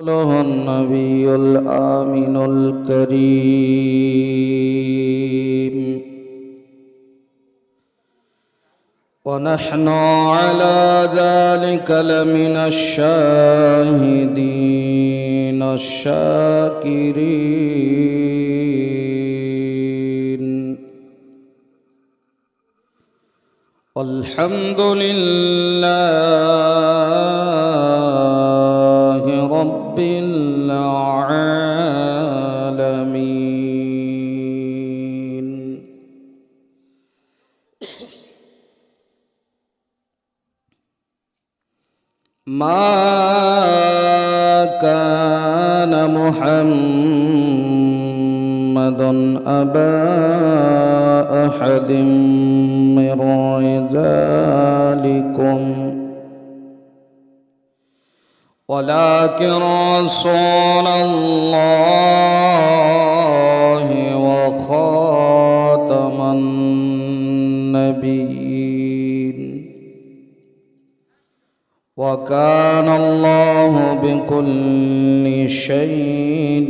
له النبي الآمن الكريم. ونحن على ذلك لمن الشاهدين الشاكرين. والحمد لله رب العالمين. ما كان محمد أبا أحد من رجالكم ولكن رسول الله وخاتم النبيين. وكان الله بكل شيء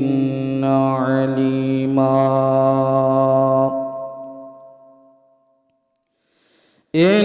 عليما. إن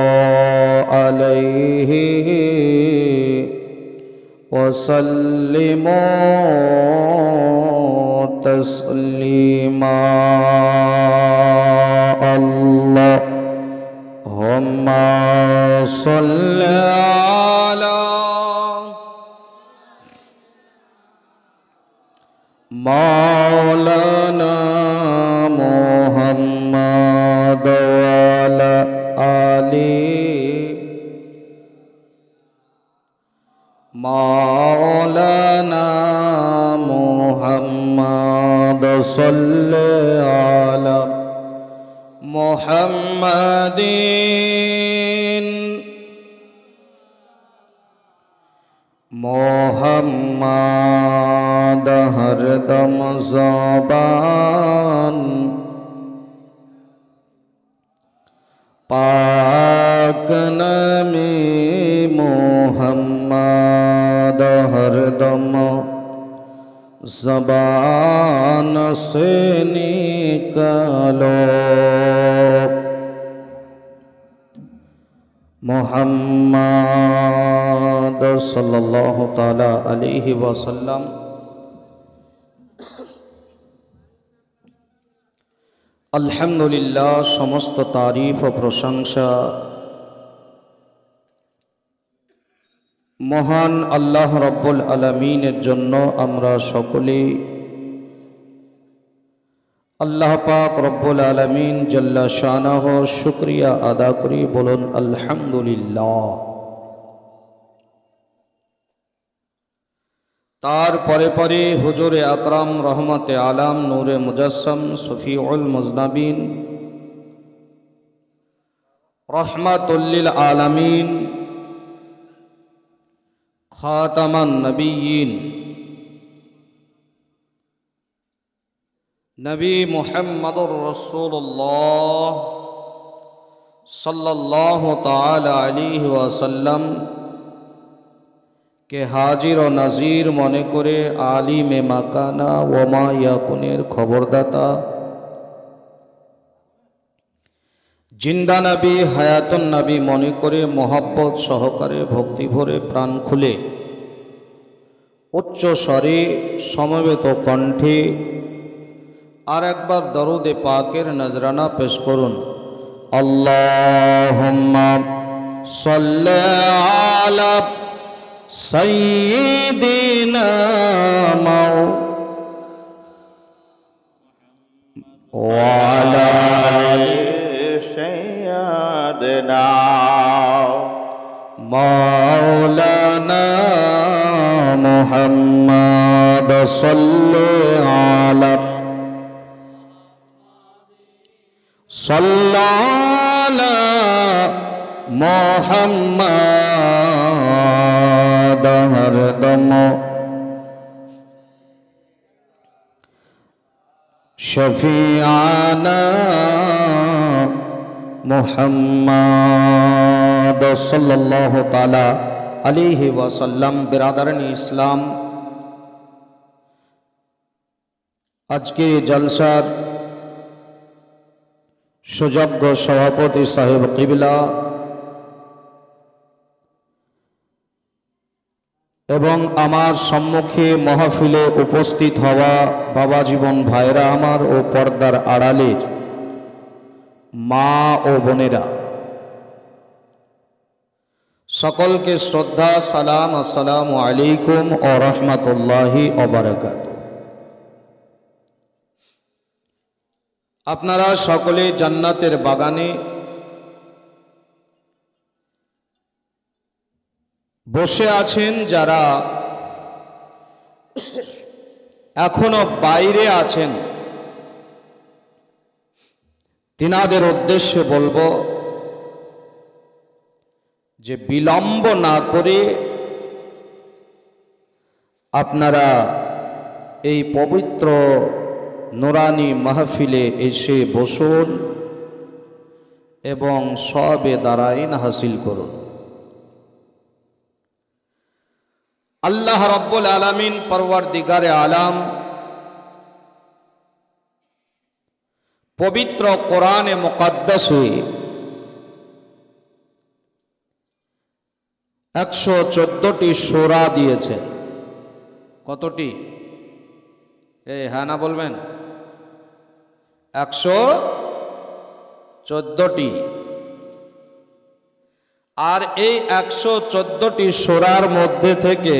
وسلموا تسليما. الله اللهم صل على مولانا صل على محمد. محمد ہر دم زبان پاک نمی محمد ہر دم जबान से निकालो মোহাম্মদ সাল্লাহ তালা আলিহি ওয়াসাল্লাম আলহামদুলিল্লাহ সমস্ত তারিফ ও প্রশংসা মহান আল্লাহ রব্বুল আলমিনের জন্য আমরা সকলেই আল্লাহ পাক রব্বুল আলমিন জল্লা শানাহ শুক্রিয়া আদা করি, বলুন আলহামদুলিল্লাহ। তার পরে পরে হুজুরে আকরাম রহমতে আলাম নূরে মুজাসম সফিউল মুজনাবিন রহমাতুল্লিল আলামিন খাতামান নবীন। নবী মুহাম্মদুর রসুল্লাহ সাল্লাহ তালা আলিহি ওয়াসাল্লাম কে হাজির ও নাজির মনে করে আলিমে মাকানা ওমা ইয়াকুনের খবরদাতা। জিন্দা নবী, হায়াতুন নবী মনে করে মোহাব্বত সহকারে ভক্তি ভরে প্রাণ খুলে। উচ্চ স্বরে সমবেত কণ্ঠে আর একবার দরুদে পাকের নজরানা পেশ করুন। আল্লাহুম্মা محمد صل على صلى على محمد هردم شفيعنا محمد صلى الله تعالى আলিহি ওয়াসাল্লাম বেরাদারণ ইসলাম। আজকে জলসার সুযোগ্য সভাপতি সাহেব কিবলা এবং আমার সম্মুখে মহফিলে উপস্থিত হওয়া বাবা জীবন ভাইরা আমার ও পর্দার আড়ালের মা ও বোনেরা। সকলকে শ্রদ্ধা, সালাম, আসসালামু আলাইকুম ও রহমতুল্লাহি আপনারা সকলে জান্নাতের বাগানে বসে আছেন, যারা এখনও বাইরে আছেন। তিনাদের উদ্দেশ্যে বলব যে বিলম্ব না করে আপনারা এই পবিত্র নোরানি মাহফিলে এসে বসুন এবং সবে দাঁড়াইন হাসিল করুন। আল্লাহ রব্বুল আলমিন পরওয়ার দিগারে আলাম পবিত্র কোরআনে মোকাদ্দাসে একশো চোদ্দটি সোরা দিয়েছে। কতটি? এ হ্যাঁ না বলবেন? একশো চোদ্দটি। আর এই একশো চোদ্দটি সোরার মধ্যে থেকে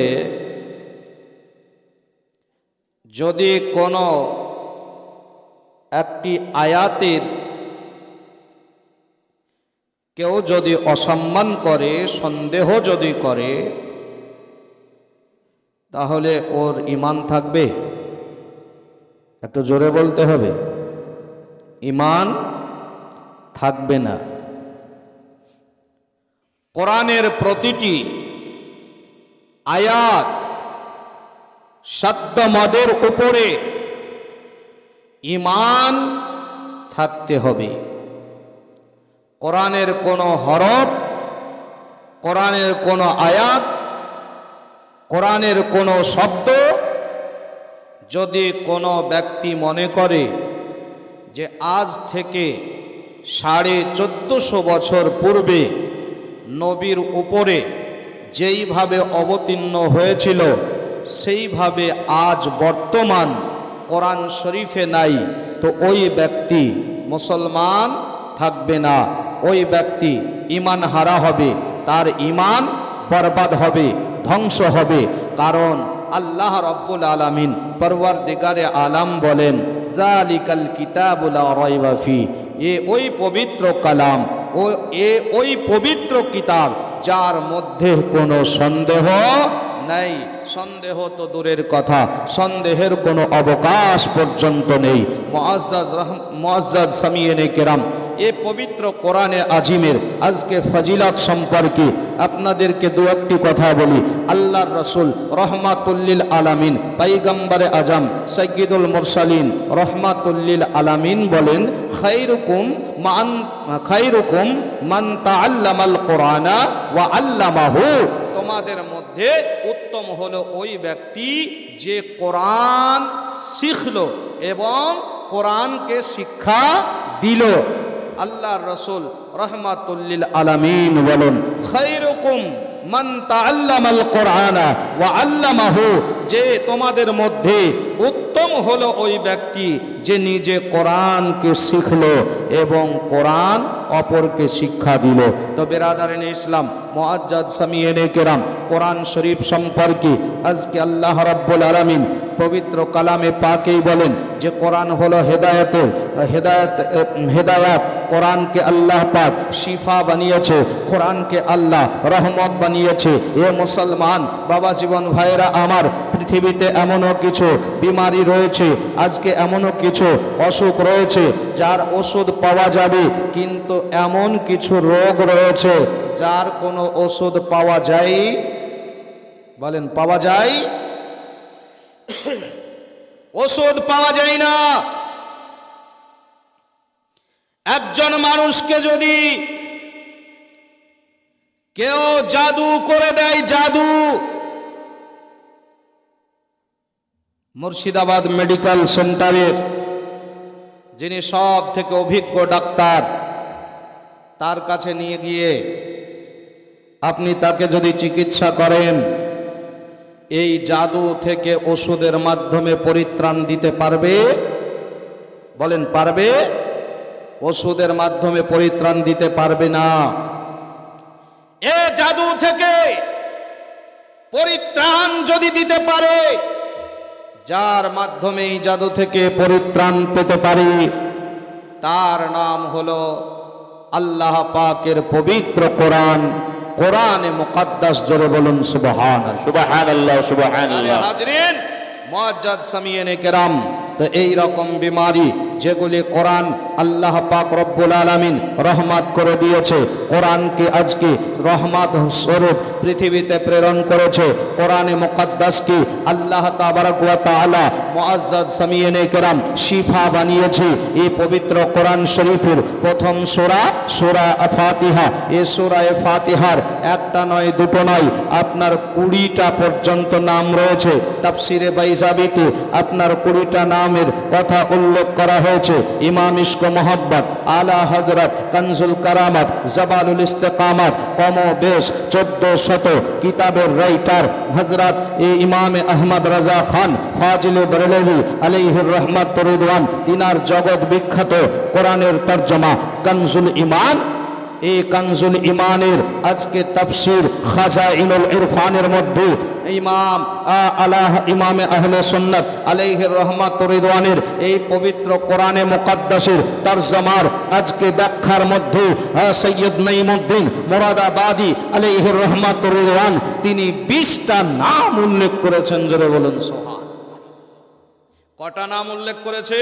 যদি কোনো একটি আয়াতের কেউ যদি অসম্মান করে, সন্দেহ যদি করে, তাহলে ওর ইমান থাকবে। একটু জোরে বলতে হবে। ইমান থাকবে না। কোরআনের প্রতিটি আয়াত সত্যমদের উপরে ইমান থাকতে হবে। কোরআনের কোনো হরফ, কোরআনের কোনো আয়াত, কোরআনের কোনো শব্দ যদি কোনো ব্যক্তি মনে করে যে আজ থেকে সাড়ে চোদ্দশো বছর পূর্বে নবীর উপরে যেইভাবে অবতীর্ণ হয়েছিল, সেইভাবে আজ বর্তমান কোরআন শরীফে নাই, তো ওই ব্যক্তি মুসলমান থাকবে না। ওই ব্যক্তি ইমান হারা হবে, তার ইমান বরবাদ হবে, ধ্বংস হবে। কারণ আল্লাহ রব্বুল আলমিন পরওয়ার দিগারে আলাম বলেন জালিকাল কিতাবুলা রয়বাফি এ ওই পবিত্র কালাম, ও এ ওই পবিত্র কিতাব, যার মধ্যে কোনো সন্দেহ নাই। সন্দেহ তো দূরের কথা, সন্দেহের কোনো অবকাশ পর্যন্ত নেই। মোয়াজ্জাজ রহম মোয়াজ্জাজ সামিয়েনে কেরাম, এ পবিত্র কোরআনে আজিমের আজকে ফজিলাত সম্পর্কে আপনাদেরকে দু একটি কথা বলি। আল্লাহর রসুল রহমাতুল্লিল আলামিন, পাইগাম্বারে আজম সৈয়দুল মুরসালিন রহমাতুল্লিল আলামিন বলেন খাইরুকুম মান খাইরুকুম মান তা আল্লামাল কোরআনা ওয়া আল্লামাহু। তোমাদের মধ্যে উত্তম হলো ওই ব্যক্তি যে কোরআন শিখলো এবং কোরআনকে শিক্ষা দিল। আল্লাহ রসুল রহমাতুল্লিল আলামিন বলেন খৈরকুম মান তাআল্লামাল কোরআনা ওয়া আল্লামাহু যে তোমাদের মধ্যে উত্তম হলো ওই ব্যক্তি যে নিজে কোরআনকে শিখলো এবং কোরআন অপরকে শিক্ষা দিল। তো বেরাদারিন ইসলাম মোয়াজ্জাদ সামিয়েনে কেরাম। কোরআন শরীফ সম্পর্কে আজকে আল্লাহ রব্বুল আলামিন পবিত্র কালামে পাকেই বলেন যে কোরআন হলো হেদায়তের হেদায়ত, হেদায়াত। কোরআনকে আল্লাহ পাক শিফা বানিয়েছে, কোরআনকে আল্লাহ রহমত বানিয়েছে। এ মুসলমান, বাবা জীবন ভাইয়েরা আমার, পৃথিবীতে এমনও কিছু বিমারি রয়েছে, আজকে এমনও কিছু অসুখ রয়েছে, যার ওষুধ পাওয়া যাবে, কিন্তু এমন কিছু রোগ রয়েছে, যার কোনো ওষুধ পাওয়া যায় বলেন পাওয়া যায় ওষুধ পাওয়া যায় না। একজন মানুষকে যদি কেউ জাদু করে দেয়, জাদু। মুর্শিদাবাদ মেডিকেল সেন্টারের যিনি সব থেকে অভিজ্ঞ ডাক্তার, তার কাছে নিয়ে গিয়ে আপনি তাকে যদি চিকিৎসা করেন এই জাদু থেকে ওষুধের মাধ্যমে পরিত্রাণ দিতে পারবে? বলেন, পারবে? ওষুধের মাধ্যমে পরিত্রাণ দিতে পারবে না। এ জাদু থেকে পরিত্রাণ যদি দিতে পারে, যার মাধ্যমে এই জাদু থেকে পরিত্রাণ পেতে পারি, তার নাম হলো আল্লাহ পাকের পবিত্র কোরআন। কোরআনে মুকাদ্দাস জোরে বলুন সুবহান সুবাহান আল্লাহ সুবাহান আল্লাহ হাজরিন মুআজ্জাদ সামিয়েনে কেরাম তো এই রকম বিমারি যেগুলি কোরআন আল্লাহ পাক রব্বুল আলামিন রহমাত করে দিয়েছে। কোরআনকে আজকে রহমাত স্বরূপ পৃথিবীতে প্রেরণ করেছে। কোরআনে মুকাদ্দাসকে আল্লাহ তাবারক ওয়া তাআলা মুআজ্জাদ সামিয়েনে কেরাম শিফা বানিয়েছে। এই পবিত্র কোরআন শরীফের প্রথম সোরা, সূরা ফাতিহা। এই সূরা ফাতিহার একটা নয়, দুটো নয়, আপনার কুড়িটা পর্যন্ত নাম রয়েছে। তাফসিরে বাইজাবিতে আপনার কুড়িটা নামের কথা উল্লেখ করা হয়েছে। ইমাম ইস্ক মোহাম্মদ আলা হজরত কনজুল কারামত জবালুল ইস্তেকামত কম বেশ চোদ্দ শত কিতাবের রাইটার হজরত এ ইমাম আহমদ রাজা খান, ফাজিল বরেলভি আলিহুর রহমত তরিদওয়ান তিনার জগৎ বিখ্যাত কোরআনের তর্জমা কনজুল ইমান এই কানজুল ইমানের আজকে তাফসির খাজা ইনুল ইরফানের মধ্যে ইমাম আলাহ ইমামে আহলে সুন্নাত আলাইহির রহমাত রিদওয়ানের এই পবিত্র কোরআনে মুকাদ্দাসের তরজমার আজকে ব্যাখ্যার মধ্যে সৈয়দ নঈমুদ্দিন মুরাদাবাদী আলাইহির রহমাত রিদওয়ান তিনি বিশটা নাম উল্লেখ করেছেন, জোরে বলুন সোহান কটা নাম উল্লেখ করেছে?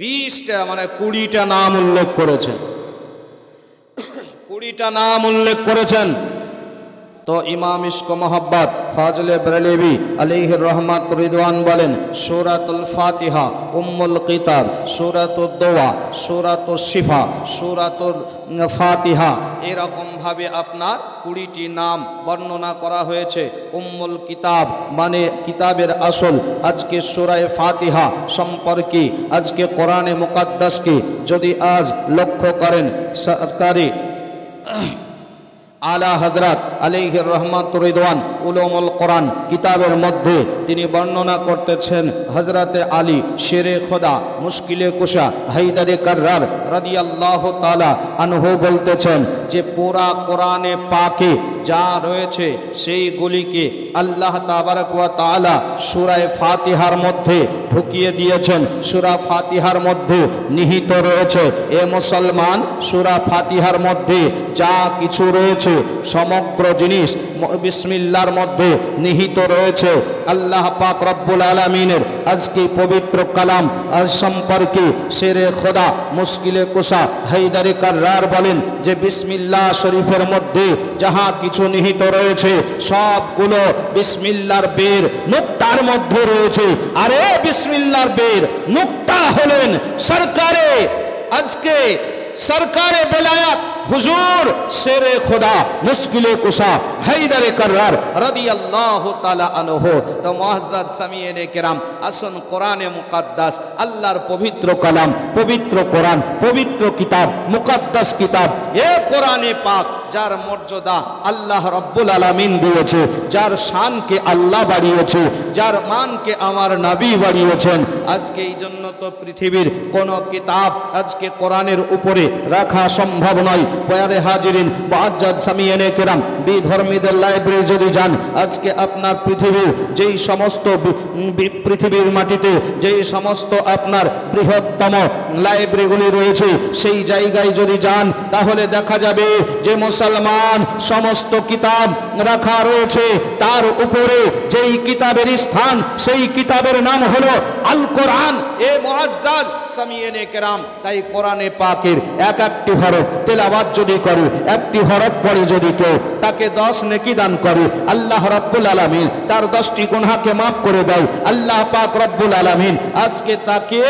বিশটা মানে কুড়িটা নাম উল্লেখ করেছেন কুড়িটা নাম উল্লেখ করেছেন। তো ইমাম ইস্ক মোহাব্বত ফাজলে বরেলেবি আলিহির রহমাত রিদওয়ান বলেন, সুরাতুল ফাতিহা, উম্মুল কিতাব সুরাতুল দোয়া সুরাতুল শিফা সুরাতুল ফাতিহা, এরকমভাবে আপনার কুড়িটি নাম বর্ণনা করা হয়েছে। উম্মুল কিতাব মানে কিতাবের আসল। আজকে সুরায় ফাতিহা সম্পর্কে, আজকে কোরআনে মুকাদ্দাসকে যদি আজ লক্ষ্য করেন, সরকারি আলা হজরত আলিহ রহমান রিদওয়ান, উলমুল কোরআন, কিতাবের মধ্যে তিনি বর্ণনা করতেছেন হজরতে আলী, শেরে খোদা, মুশকিলে কুশা হাইদারে কার্রার রাদিয়াল্লাহ তালা আনহু বলতেছেন যে পুরা কোরআনে পাকে যা রয়েছে সেইগুলিকে আল্লাহ তাবারকালা সুরায় ফাতিহার মধ্যে ঢুকিয়ে দিয়েছেন। সুরা ফাতিহার মধ্যে নিহিত রয়েছে, এ মুসলমান, সুরা ফাতিহার মধ্যে যা কিছু রয়েছে, সমগ্র জিনিস বিসমিল্লার মধ্যে নিহিত রয়েছে। আল্লাহ পাক রব্বুল আলমিনের আজকে পবিত্র কালাম, আজ সম্পর্কে শেরে খোদা মুশকিলে কুসা হাইদারে কার্রার বলেন যে, বিসমিল্লাহ শরীফের মধ্যে যাহা কিছু নিহিত রয়েছে, সবগুলো বিসমিল্লার বের নুক্তার মধ্যে রয়েছে। আরে বিসমিল্লার বের নুক্তা হলেন সরকারে, আজকে সরকারে বেলায়াত হুজুর শেরে খোদা মুশকিলে কুসা হাইদারে কর্রার রাদিয়াল্লাহু তাআলা আনহু তো মুআজ্জাদ সামিয়েনে কেরাম আসুন কোরআনে মুকাদ্দাস আল্লাহর পবিত্র কালাম পবিত্র কোরআন পবিত্র কিতাব মুকাদ্দাস কিতাব এ কোরআনে পাক যার মর্যাদা আল্লাহ রব্বুল আলামিন দিয়েছে, যার শানকে আল্লাহ বাড়িয়েছে, যার মানকে আমার নাবি বাড়িয়েছেন। আজকে এই জন্য তো পৃথিবীর কোন কিতাব আজকে কোরআনের উপরে রাখা সম্ভব নয়। পয়ারে হাজিরিন, মুআজ্জাদ সামিয়ানে কেরাম বিধর্মী কর্মীদের লাইব্রেরি যদি যান, আজকে আপনার পৃথিবীর যেই সমস্ত পৃথিবীর মাটিতে যেই সমস্ত আপনার বৃহত্তম লাইব্রেরিগুলি রয়েছে, সেই জায়গায় যদি যান, তাহলে দেখা যাবে যে মুসলমান সমস্ত কিতাব রাখা রয়েছে। তার উপরে যেই কিতাবের স্থান, সেই কিতাবের নাম হলো আল কোরআন এ মুআজ্জাজ, সামিয়েনে কেরাম, তাই কোরআনে পাকের এক একটি হরফ তেলাবাদ যদি করে, একটি হরফ পড়ে যদি কেউ, তাকে দশ নেকি দান করে। আল্লাহ রব্বুল আলামিন তার দশটি গুনহাকে মাফ করে দেয়। আল্লাহ পাক রব্বুল আলামিন আজকে তাকে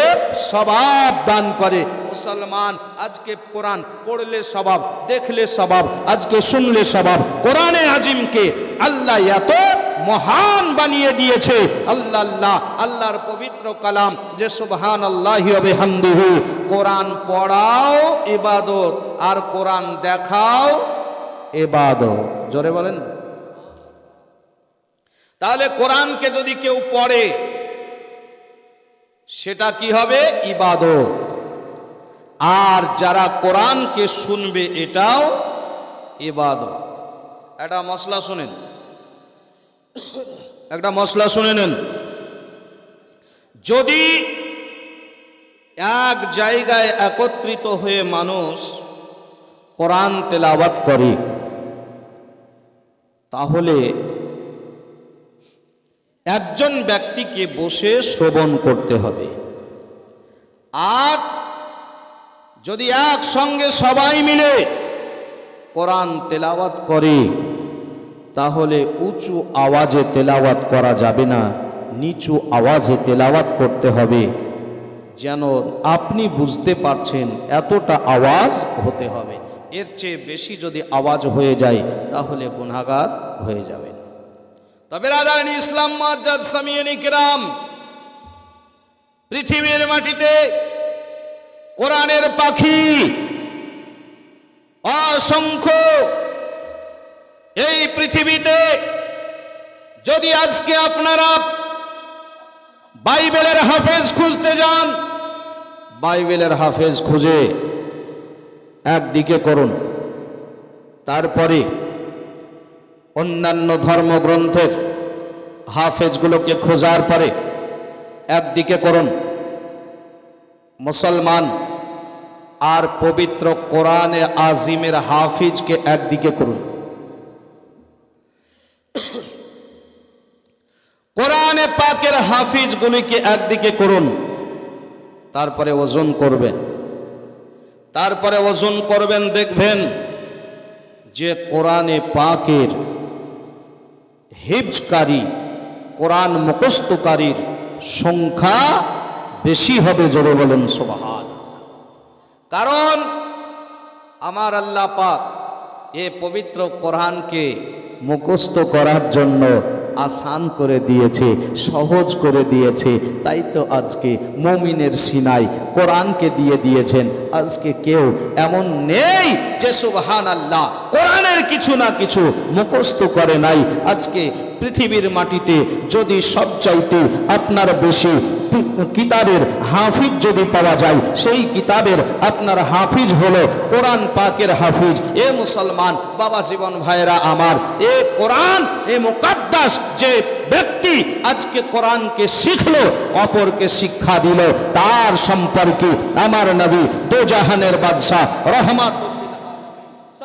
সবাব দান করে। মুসলমান, আজকে কোরআন পড়লে স্বভাব, দেখলে স্বভাব, আজকে শুনলে স্বভাব। কোরআনে আজিমকে আল্লাহ এত মহান বানিয়ে দিয়েছে। আল্লাহ আল্লাহ, আল্লাহর পবিত্র কালাম যে সুবহান আল্লাহি হামদিহি কোরআন পড়াও ইবাদত, আর কোরআন দেখাও ইবাদত। জোরে বলেন তাহলে কোরআনকে যদি কেউ পড়ে, সেটা কি হবে? ইবাদত। আর যারা কোরআনকে শুনবে এটাও ইবাদত। একটা মশলা শুনেন। একটা মশলা শুনে নেন। যদি এক জায়গায় একত্রিত হয়ে মানুষ কোরআন তেলাওয়াত করে, তাহলে একজন ব্যক্তিকে বসে শ্রবণ করতে হবে। আর যদি একসঙ্গে সবাই মিলে কোরআন তেলাওয়াত করে, তাহলে উঁচু আওয়াজে তেলাওয়াত করা যাবে না, নিচু আওয়াজে তেলাওয়াত করতে হবে। যেন আপনি বুঝতে পারছেন এতটা আওয়াজ হতে হবে। এর চেয়ে বেশি যদি আওয়াজ হয়ে যায়, তাহলে গুণাগার হয়ে যাবে তবে রাধারানী ইসলাম মাজাদ সামিয়ানি কিরাম পৃথিবীর মাটিতে কোরআনের পাখি। অসংখ্য। এই পৃথিবীতে যদি আজকে আপনারা বাইবেলের হাফেজ খুঁজতে যান, বাইবেলের হাফেজ খুঁজে একদিকে করুন। তারপরে অন্যান্য ধর্মগ্রন্থের হাফেজগুলোকে খোঁজার পরে একদিকে করুন। মুসলমান আর পবিত্র কোরআনে আজিমের হাফিজকে একদিকে করুন। কোরআনে পাকের হাফিজগুলিকে একদিকে করুন, তারপরে ওজন করবেন। তারপরে ওজন করবেন, দেখবেন যে কোরআনে পাকের হিফজকারী, কোরআন মুখস্থকারীর সংখ্যা বেশি হবে জোরে বলেন সোবাহান। কারণ আমার আল্লাহ পাক এ পবিত্র কোরআনকে মুখস্থ করার জন্য আসান করে দিয়েছে, সহজ করে দিয়েছে। তাই তো আজকে মমিনের সিনাই কোরআনকে দিয়ে দিয়েছেন। আজকে কেউ এমন নেই যে সুবহান আল্লাহ কোরআনের কিছু না কিছু মুখস্থ করে নাই। আজকে পৃথিবীর মাটিতে যদি সব চাইতে আপনার বেশি কিতাবের হাফিজ যদি পাওয়া যায়, সেই কিতাবের আপনার হাফিজ হলো কোরআন পাকের হাফিজ। এ মুসলমান, বাবা জীবন ভাইরা আমার, এ কোরআন, এ মুকাদ্দাস যে ব্যক্তি আজকে কোরআনকে শিখলো, অপরকে শিক্ষা দিল, তার সম্পর্কে আমার নবী দোজাহানের বাদশাহ রহমাত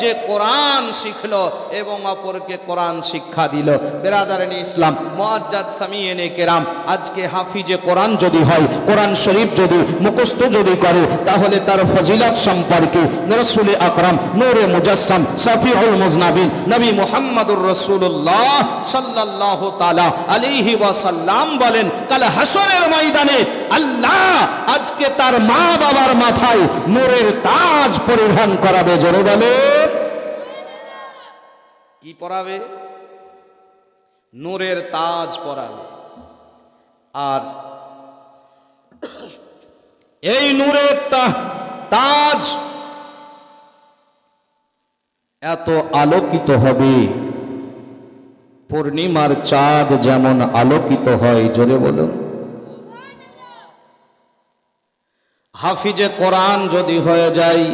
যে কোরআন শিখলো এবং অপরকে কোরআন শিক্ষা দিল। বেরাদারান ইসলাম, মুআজ্জাদ সামিয়েনে কেরাম, আজকে হাফিজে কোরআন যদি হয়, কোরআন শরীফ যদি, মুখস্থ যদি করে, তাহলে তার ফজিলত সম্পর্কে রসুল আকরাম, নূরে মুজাসসাম, সাফিউল মুজনাবিন, নবী মুহাম্মদুর রাসূলুল্লাহ সাল্লাল্লাহু তাআলা আলাইহি ওয়াসাল্লাম বলেন, কাল হাসরের ময়দানে আল্লাহ আজকে তার মা বাবার মাথায় নূরের তাজ পরিধান করাবে। জোরে বলে কি পরাবে? নূরের তাজ পরাবে। আর এই নূরের তাজ এত আলোকিত হবে। পূর্ণিমার চাঁদ যেমন আলোকিত হয়, জোরে বলুন। হাফিজে কোরআন যদি হয়ে যায়,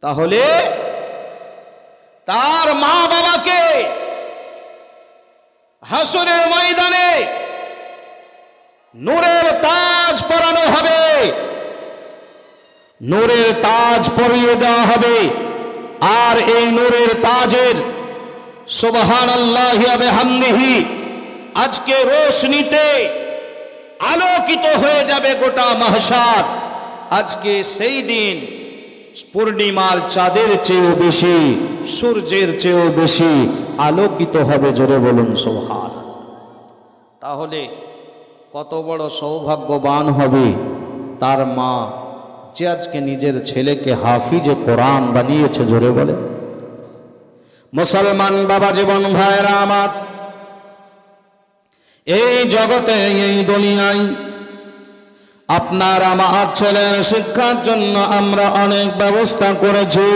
তাহলে তার মা বাবাকে হাসুরের ময়দানে নূরের তাজ পরানো হবে। নূরের তাজ পরিয়ে দেওয়া হবে। আর এই নূরের তাজের সুবহান আল্লাহ হামদিহি আজকে রোশনিতে আলোকিত হয়ে যাবে গোটা মাহসার আজকে সেই দিন পূর্ণিমার চাঁদের চেয়েও বেশি, সূর্যের চেয়েও বেশি আলোকিত হবে জোরে বলুন সোহান তাহলে কত বড় সৌভাগ্যবান হবে তার মা যে আজকে নিজের ছেলেকে হাফিজে কোরআন বানিয়েছে জোরে বলে। মুসলমান বাবা জীবন ভাইরা আমার, এই জগতে, এই দুনিয়ায় আপনার আমার ছেলের শিক্ষার জন্য আমরা অনেক ব্যবস্থা করেছি।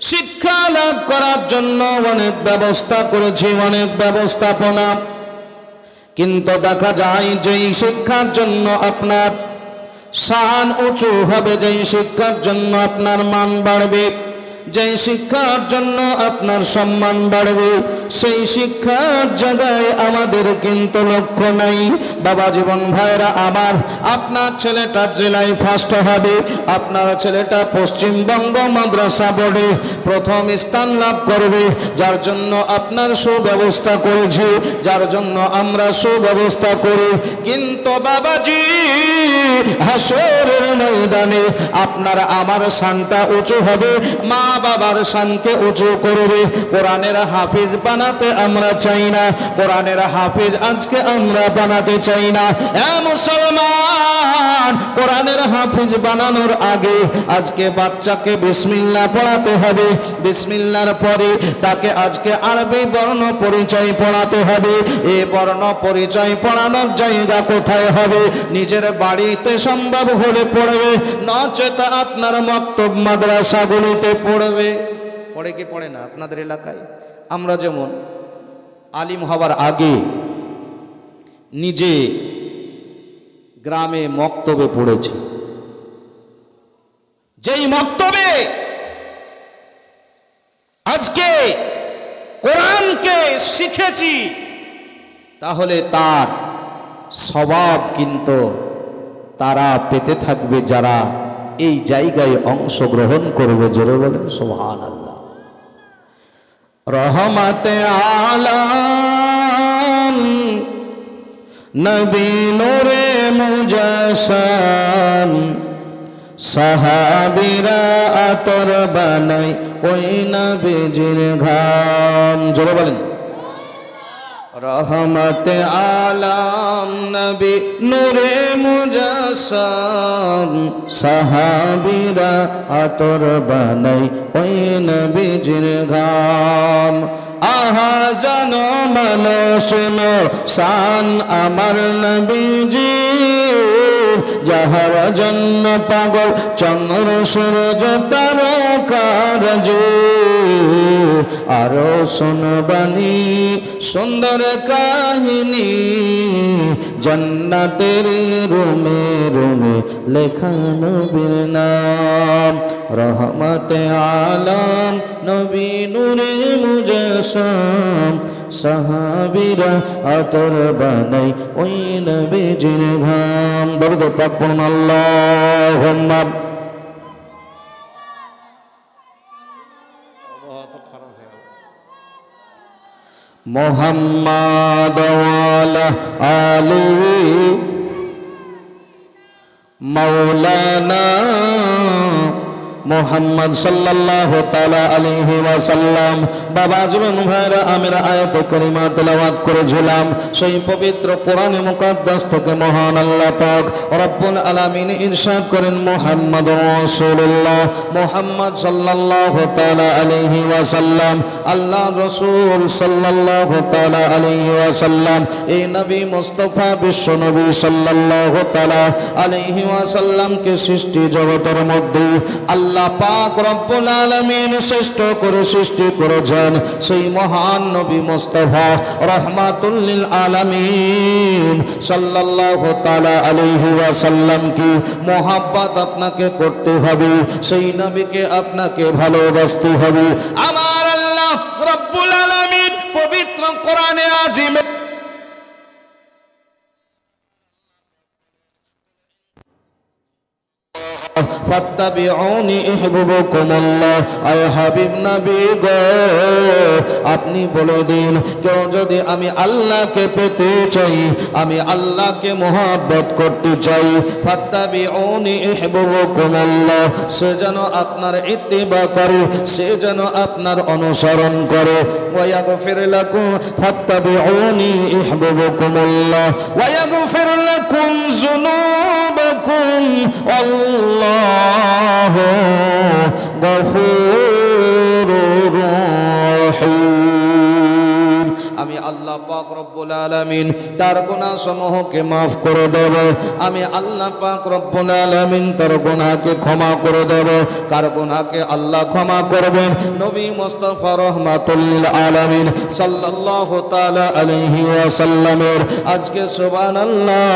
শিক্ষা লাভ করার জন্য অনেক ব্যবস্থা করেছি, অনেক ব্যবস্থাপনা। কিন্তু দেখা যায় যেই শিক্ষার জন্য আপনার শান উঁচু হবে যেই শিক্ষার জন্য আপনার মান বাড়বে। যেই শিক্ষার জন্য আপনার সম্মান বাড়বে, সেই শিক্ষার জায়গায় আমাদের কিন্তু লক্ষ্য নাই। বাবা জীবন ভাইরা, আমার আপনার ছেলেটা জেলায় ফার্স্ট হবে, আপনার ছেলেটা পশ্চিমবঙ্গ মাদ্রাসা বোর্ডে প্রথম স্থান লাভ করবে, যার জন্য আপনার সুব্যবস্থা করেছি, যার জন্য আমরা সুব্যবস্থা করি। কিন্তু বাবাজি, হাসরের ময়দানে আপনার আমার শানটা উঁচু হবে, মা বাবার শানকে উঁচু করবে। কোরআনের হাফিজ বানাতে আমরা চাই না। কোরআনের হাফিজ আজকে আমরা বানাতে চাই না। মুসলমান, কোরআনের হাফিজ বানানোর আগে আজকে বাচ্চাকে বিসমিল্লাহ পড়াতে হবে। বিসমিল্লার পরে তাকে আজকে আরবি বর্ণ পরিচয় পড়াতে হবে। এ বর্ণ পরিচয় পড়ানোর জায়গা কোথায় হবে? নিজের বাড়িতে সম্ভব হলে পড়বে। নচেতা আপনার মক্তব মাদ্রাসাগুলিতে পড়বে? পড়ে কি পড়ে না? আপনাদের এলাকায়? আমরা যেমন আলিম হওয়ার আগে নিজে গ্রামে মক্তবে পড়েছি। যেই মক্তবে আজকে কোরআনকে শিখেছি, তাহলে তার স্বভাব কিন্তু তারা পেতে থাকবে যারা এই জায়গায় অংশগ্রহণ করবে জোরে বলেন সোহান আল্লাহ রহমতে আলাম, নবী নূরে মুজাসাম, সাহাবিরা আতর বানাই ওই নবীজির ঘাম। জোরে বলেন। রহমতে আলাম নবী নূরে মুজাসাম, সাহাবিরা আতর বানাই ওই নবীজির ঘাম আহা জানো মানো শোনো শান আমার নবীজি। যাহার জন্য পাগল চন্দ্র সূর্য তারকার যে আরও শুনবানি সুন্দর কাহিনী, জন্নাতের রুমে রুমে লেখা নবীর নাম। রহমতে আলম, নবী নূরে মুজাসম সাহাবিরা আতর বানাই ওই নবীজির ঘাম। দরদ পাক পড়ুন আল্লাহুম্মা। মোহাম্মদ আলী মাওলানা মোহাম্মদ সাল্লাল্লাহু তাআলা আলাইহি ওয়াসাল্লাম। বাবা জীবন ভাইরা আমির আয়াত কারিমা তেলাওয়াত করেছিলাম। সেই পবিত্র কোরআনে মুকাদ্দাস থেকে মহান আল্লাহ পাক রব্বুল আলামিন ইরশাদ করেন মুহাম্মদ রাসূলুল্লাহ। মুহাম্মদ সাল্লাল্লাহু তাআলা আলাইহি ওয়াসাল্লাম, আল্লাহ রাসূল সাল্লাল্লাহু তাআলা আলাইহি ওয়াসাল্লাম, এই নবী মুস্তাফা বিশ্ব নবী সাল্লাল্লাহু তাআলা আলাইহি ওয়াসাল্লামকে সৃষ্টি জগতের মধ্যে আল্লাহ আল্লাহ পাক রব্বুল আলামিন শ্রেষ্ঠ করে সৃষ্টি করেছেন। সেই মহান নবী মুস্তাফা রহমাতুল্লিল আলামিন সাল্লাল্লাহু তাআলা আলাইহি ওয়াসাল্লাম কি মোহাব্বত আপনাকে করতে হবে, সেই নবীকে আপনাকে ভালোবাসতে হবে। আমার আল্লাহ রব্বুল আলামিন পবিত্র কোরআনে আজিমে ফাত্তাবিউনি ইহবুবুকুমুল্লাহ। আয় হাবিব নবী গো, আপনি বলে দিন, কেউ যদি আমি আল্লাহকে পেতে চাই, আমি আল্লাহকে মোহাব্বত করতে চাই, ফাত্তাবিউনি ইহবুবুকুমুল্লাহ, সে যেন আপনার ইত্তিবা করে, সে যেন আপনার অনুসরণ করে। ওয়াগফির লাকুম, ফাত্তাবিউনি ইহবুবুকুমুল্লাহ। ওয়াগফির লাকুম যুনুবাকুম আল্লাহ গফুরুর রহিম। আমি আল্লাহ পাক রব্বুল আলামিন, তার গুনাহ সমূহকে maaf করে দেব। আমি আল্লাহ পাক রব্বুল আলামিন তার গুনাহকে ক্ষমা করে দেব। কার গুনাহকে আল্লাহ ক্ষমা করবেন? নবী মুস্তাফা রহমাতুল্লিল আলামিন সাল্লাল্লাহু তাআলা ওয়াসাল্লামের। আজকে সুবহানাল্লাহ,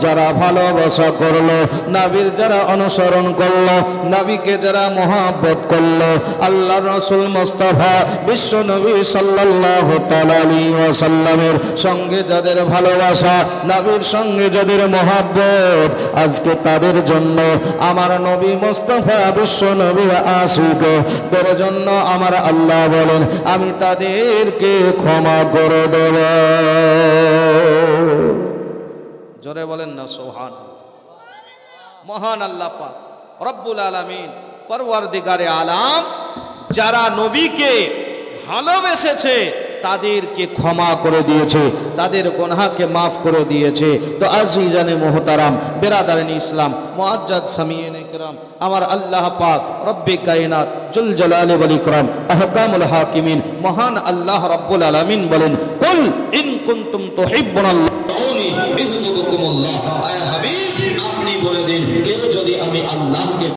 যারা ভালোবাসা করল, নবীর যারা অনুসরণ করল, নবীকে যারা মহাব্বত করল আল্লাহ রাসূল মুস্তাফা বিশ্ব নবী সাল্লাল্লাহু তাআলা আলাইহি ওয়াসাল্লামের সঙ্গে যাদের ভালোবাসা নবীর সঙ্গে যাদের মহাব্বত, আজকে তাদের জন্য আমার নবী মুস্তাফা বিশ্ব নবী আশিক তাদের জন্য আমার আল্লাহ বলেন, আমি তাদেরকে ক্ষমা করে দেব। জোরে বলেন না সোহান মহান আল্লাহ রব্বুল আলামিন, পরওয়ারদিগারে আলাম, যারা নবীকে ভালোবেসেছে তাদেরকে ক্ষমা করে দিয়েছে, তাদের গোনাকে মাফ করে দিয়েছে। তো আজিজানে মোহতারাম, বেরাদারিন ইসলাম, মুআজ্জাদ সামিয়েন ইকরাম আমার আল্লাহ পাক, রব্বে কায়নাত, জুল জালালি ওয়াল ইকরাম, আহকামুল হাকিমিন, মহান আল্লাহ রব্বুল আলামিন বলেন, কুল ইন কুনতুম তুহিব্বুনাল্লাহ আপনি বলে দিন, কেউ যদি আমি আল্লাহকে